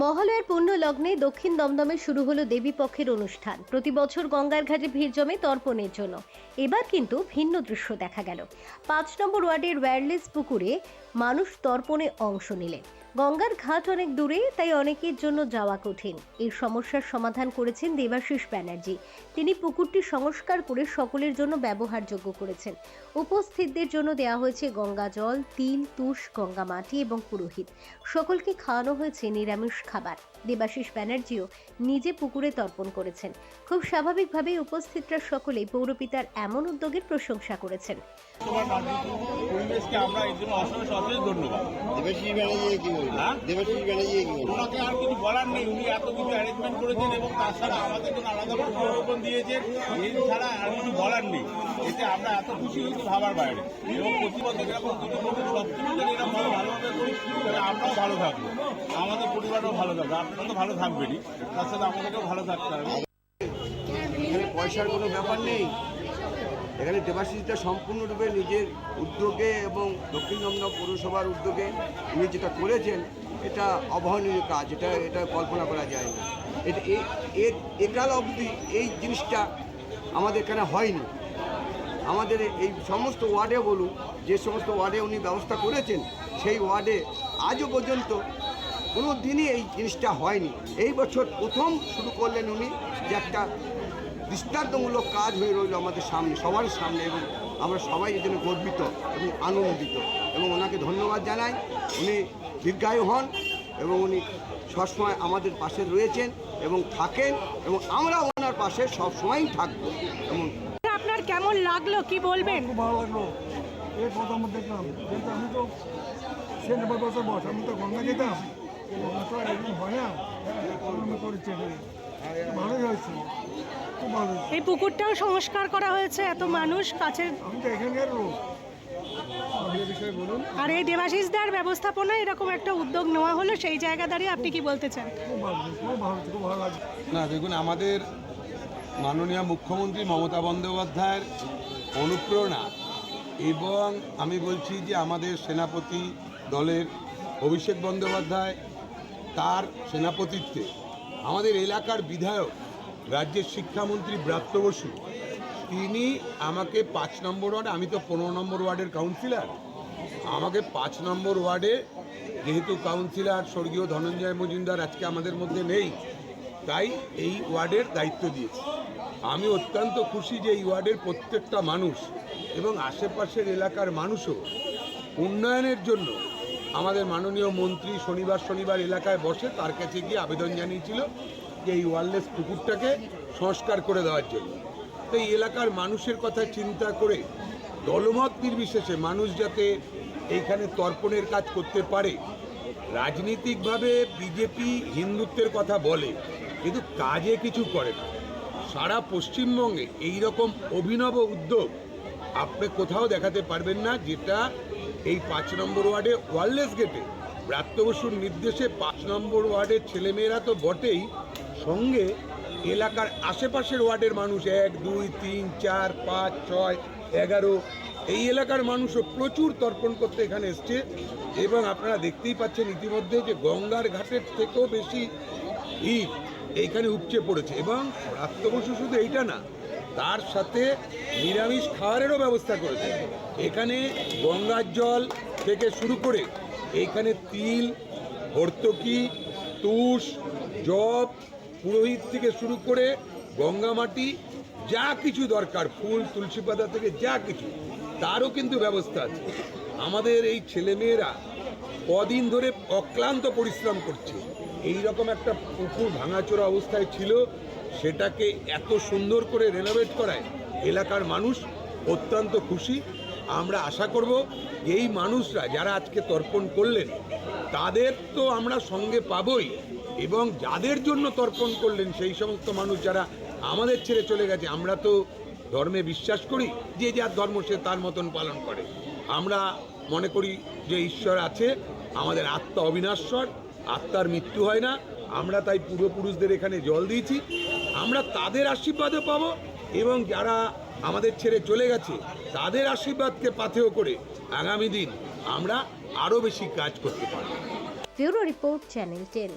মহালয়ার পূর্ণ লগ্নে দক্ষিণ দমদমে শুরু হলো দেবী পক্ষের অনুষ্ঠান। প্রতি বছর গঙ্গার ঘাটে ভিড় জমে তর্পণের জন্য। এবার কিন্তু ভিন্ন দৃশ্য দেখা গেল। পাঁচ নম্বর ওয়ার্ডের ওয়্যারলেস পুকুরে মানুষ তর্পণে অংশ নিলেন। গঙ্গার ঘাট অনেক দূরে তাই অনেকের জন্য যাওয়া কঠিন। এই সমস্যার সমাধান করেছেন দেবাশিস ব্যানার্জি। তিনি পুকুরটি সংস্কার করে সকলের জন্য ব্যবহারযোগ্য করেছেন। উপস্থিতদের জন্য দেওয়া হয়েছে গঙ্গা জল তিল তুষ গঙ্গা মাটি এবং পুরোহিত। সকলকে খাওয়ানো হয়েছে নিরামিষ খাবার। দেবাশিস ব্যানার্জিও নিজে পুকুরে তর্পণ করেছেন। খুব স্বাভাবিকভাবেই উপস্থিতরা সকলেই পৌরপিতার এমন উদ্যোগের প্রশংসা করেছেন। আমরা ধন্যবাদ। দেবাশিস ব্যানার্জি ওনাকে আর কিছু বলার নেই। উনি এত কিছু অ্যারেঞ্জমেন্ট করেছেন এবং তাছাড়া আমাদের জন্য আলাদা করে প্রলোভন আর কিছু বলার নেই। এতে আমরা এত খুশি হয়েছি বাইরে। এবং প্রতি ভালো থাকব। আমাদের পরিবারও ভালো থাকবে। আপনারা তো ভালো থাকবেনই। তার সাথে আমাদেরকেও ভালো থাকতে হবে। পয়সার কোনো ব্যাপার নেই। এখানে দেবাশিসটা সম্পূর্ণরূপে নিজের উদ্যোগে এবং দক্ষিণ পৌরসভার উদ্যোগে উনি যেটা করেছেন, এটা অবহনীয় কাজ, এটা এটা কল্পনা করা যায় না। এটা একাল অবধি এই জিনিসটা আমাদের এখানে হয়নি। আমাদের এই সমস্ত ওয়ার্ডে বলুন, যে সমস্ত ওয়ার্ডে উনি ব্যবস্থা করেছেন, সেই ওয়ার্ডে আজও পর্যন্ত কোনো দিনই এই জিনিসটা হয়নি। এই বছর প্রথম শুরু করলেন উনি যে একটা দৃষ্টান্তমূলক কাজ হয়ে রইল আমাদের সামনে সবার সামনে এবং আমরা সবাই এর জন্য গর্বিত এবং আনন্দিত এবং ওনাকে ধন্যবাদ জানাই। উনি দীর্ঘায়ু হন এবং উনি সবসময় আমাদের পাশে রয়েছেন এবং থাকেন এবং আমরা ওনার পাশে সবসময়ই থাকব এবং আপনার কেমন লাগল কি বলবেন? খুব ভালো লাগল। এই প্রথম দেখলাম কিন্তু আমি তো সে নব্বই বছর বয়স আমি তো গঙ্গা যেতাম হয় না আমি এই পুকুরটাও সংস্কার করা হয়েছে, এত মানুষ কাছে আর এই দেবাশিসদার ব্যবস্থাপনা এরকম একটা উদ্যোগ নেওয়া হলো, সেই জায়গা দাঁড়িয়ে আপনি কি বলতে চান? না, দেখুন, আমাদের মাননীয় মুখ্যমন্ত্রী মমতা বন্দ্যোপাধ্যায়ের অনুপ্রেরণা এবং আমি বলছি যে আমাদের সেনাপতি দলের অভিষেক বন্দ্যোপাধ্যায় তার সেনাপতিত্বে আমাদের এলাকার বিধায়ক, রাজ্যের শিক্ষামন্ত্রী ব্রাত্য বসু, তিনি আমাকে পাঁচ নম্বর ওয়ার্ডে, আমি তো পনেরো নম্বর ওয়ার্ডের কাউন্সিলর আমাকে পাঁচ নম্বর ওয়ার্ডে, যেহেতু কাউন্সিলর স্বর্গীয় ধনঞ্জয় মজুমদার আজকে আমাদের মধ্যে নেই, তাই এই ওয়ার্ডের দায়িত্ব দিয়েছে। আমি অত্যন্ত খুশি যে এই ওয়ার্ডের প্রত্যেকটা মানুষ এবং আশেপাশের এলাকার মানুষও উন্নয়নের জন্য আমাদের মাননীয় মন্ত্রী শনিবার শনিবার এলাকায় বসে তার কাছে গিয়ে আবেদন জানিয়েছিল যে এই ওয়ারলেস পুকুরটাকে সংস্কার করে দেওয়ার জন্য। তো এই এলাকার মানুষের কথা চিন্তা করে দলমত নির্বিশেষে মানুষ যাতে এইখানে তর্পণের কাজ করতে পারে, রাজনীতিকভাবে বিজেপি হিন্দুত্বের কথা বলে, কিন্তু কাজে কিছু করে না। সারা পশ্চিমবঙ্গে এই রকম অভিনব উদ্যোগ আপনি কোথাও দেখাতে পারবেন না, যেটা এই পাঁচ নম্বর ওয়ার্ডে ওয়ারলেস গেটে। ব্রাত্য বসুর নির্দেশে পাঁচ নম্বর ওয়ার্ডের ছেলেমেয়েরা তো বটেই। সঙ্গে এলাকার আশেপাশের ওয়ার্ডের মানুষ এক, দুই, তিন, চার, পাঁচ, ছয়, এগারো, এই এলাকার মানুষও প্রচুর তর্পণ করতে এখানে এসছে। এবং আপনারা দেখতেই পাচ্ছেন ইতিমধ্যে যে গঙ্গার ঘাটের থেকেও বেশি ভিড় এইখানে উপচে পড়েছে। এবং রাত্র বসু শুধু এইটা না তার সাথে নিরামিষ খাওয়ারেরও ব্যবস্থা করেছে। এখানে গঙ্গার জল থেকে শুরু করে এইখানে তিল, ভর্তকি, তুষ জব পুরোহিত থেকে শুরু করে গঙ্গা মাটি, যা কিছু দরকার, ফুল, তুলসী পাতা থেকে যা কিছু, তারও কিন্তু ব্যবস্থা আছে। আমাদের এই ছেলেমেয়েরা কদিন ধরে অক্লান্ত পরিশ্রম করছে। এই রকম একটা পুকুর ভাঙাচোরা অবস্থায় ছিল সেটাকে এত সুন্দর করে রেনোভেট করায়। এলাকার মানুষ অত্যন্ত খুশি। আমরা আশা করব এই মানুষরা যারা আজকে তর্পণ করলেন, তাদের তো আমরা সঙ্গে পাবই এবং যাদের জন্য তর্পণ করলেন সেই সমস্ত মানুষ যারা আমাদের ছেড়ে চলে গেছে, আমরা তো ধর্মে বিশ্বাস করি যে যার ধর্ম সে তার মতন পালন করে। আমরা মনে করি যে ঈশ্বর আছে, আমাদের আত্মা অবিনাশ্বর, আত্মার মৃত্যু হয় না। আমরা তাই পূর্বপুরুষদের এখানে জল দিয়েছি। আমরা তাদের আশীর্বাদও পাবো এবং যারা আমাদের ছেড়ে চলে গেছে, তাদের আশীর্বাদকে পাথেও করে আগামী দিন আমরা আরও বেশি কাজ করতে পারব। Bureau report channel ten.